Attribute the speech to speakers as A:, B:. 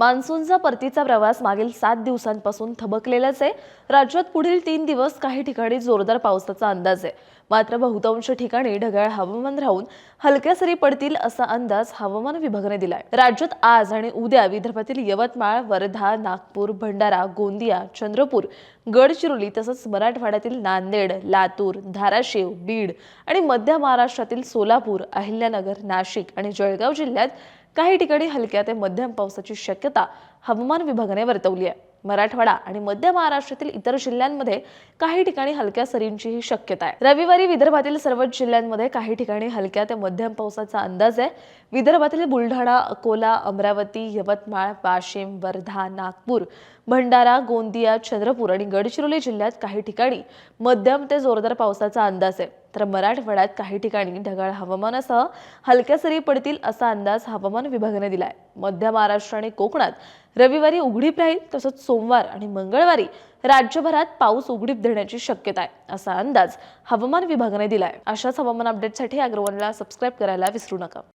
A: मान्सूनचा परतीचा प्रवास मागील सात दिवसांपासून थबकलेलाच आहे राज्यात पुढील तीन दिवस काही ठिकाणी जोरदार पावसाचा अंदाज आहे मात्र बहुतांश ठिकाणी ढगाळ हवामान राहून हलक्या सरी पडतील असा अंदाज हवामान विभागाने दिलाय राज्यात आज आणि उद्या विदर्भातील यवतमाळ वर्धा नागपूर भंडारा गोंदिया चंद्रपूर गडचिरोली तसंच मराठवाड्यातील नांदेड लातूर धाराशिव बीड आणि मध्य महाराष्ट्रातील सोलापूर अहिल्यानगर नाशिक आणि जळगाव जिल्ह्यात काही ठिकाणी हलक्या ते मध्यम पावसाची शक्यता हवामान विभागाने वर्तवली आहे मराठवाडा आणि मध्य महाराष्ट्रातील इतर जिल्ह्यांमध्ये काही ठिकाणी हलक्या सरींचीही शक्यता आहे रविवारी विदर्भातील सर्वच जिल्ह्यांमध्ये काही ठिकाणी हलक्या ते मध्यम पावसाचा अंदाज आहे विदर्भातील बुलढाणा अकोला अमरावती यवतमाळ वाशिम वर्धा नागपूर भंडारा गोंदिया चंद्रपूर आणि गडचिरोली जिल्ह्यात काही ठिकाणी मध्यम ते जोरदार पावसाचा अंदाज आहे तर मराठवाड्यात काही ठिकाणी ढगाळ हवामानासह हलक्या सरी पडतील असा अंदाज हवामान विभागाने दिलाय मध्य महाराष्ट्र आणि कोकणात रविवारी उघडीप राहील तसंच सोमवार आणि मंगळवारी राज्यभरात पाऊस उघडीप देण्याची शक्यता आहे असा अंदाज हवामान विभागाने दिलाय अशाच हवामान अपडेटसाठी अग्रवनला सबस्क्राईब करायला विसरू नका